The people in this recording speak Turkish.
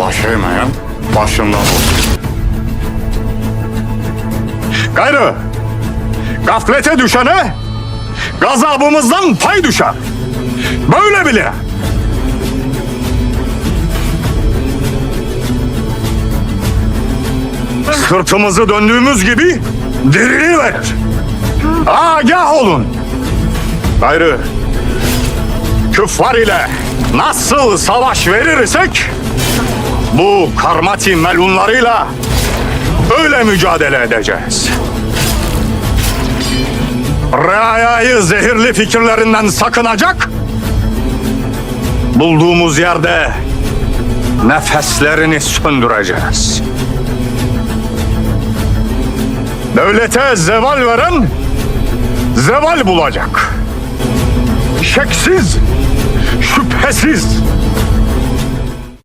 Baş eğmeyen başından vurur. Gayrı gaflete düşene gazabımızdan pay düşer. Böyle bile. Sırtımızı döndüğümüz gibi diriliği verir. Agah olun. Gayrı küffar ile nasıl savaş verirsek bu karmati melunlarıyla öyle mücadele edeceğiz. Reayayı zehirli fikirlerinden sakınacak, bulduğumuz yerde nefeslerini söndüreceğiz. Devlete zeval veren zeval bulacak. Şeksiz, şüphesiz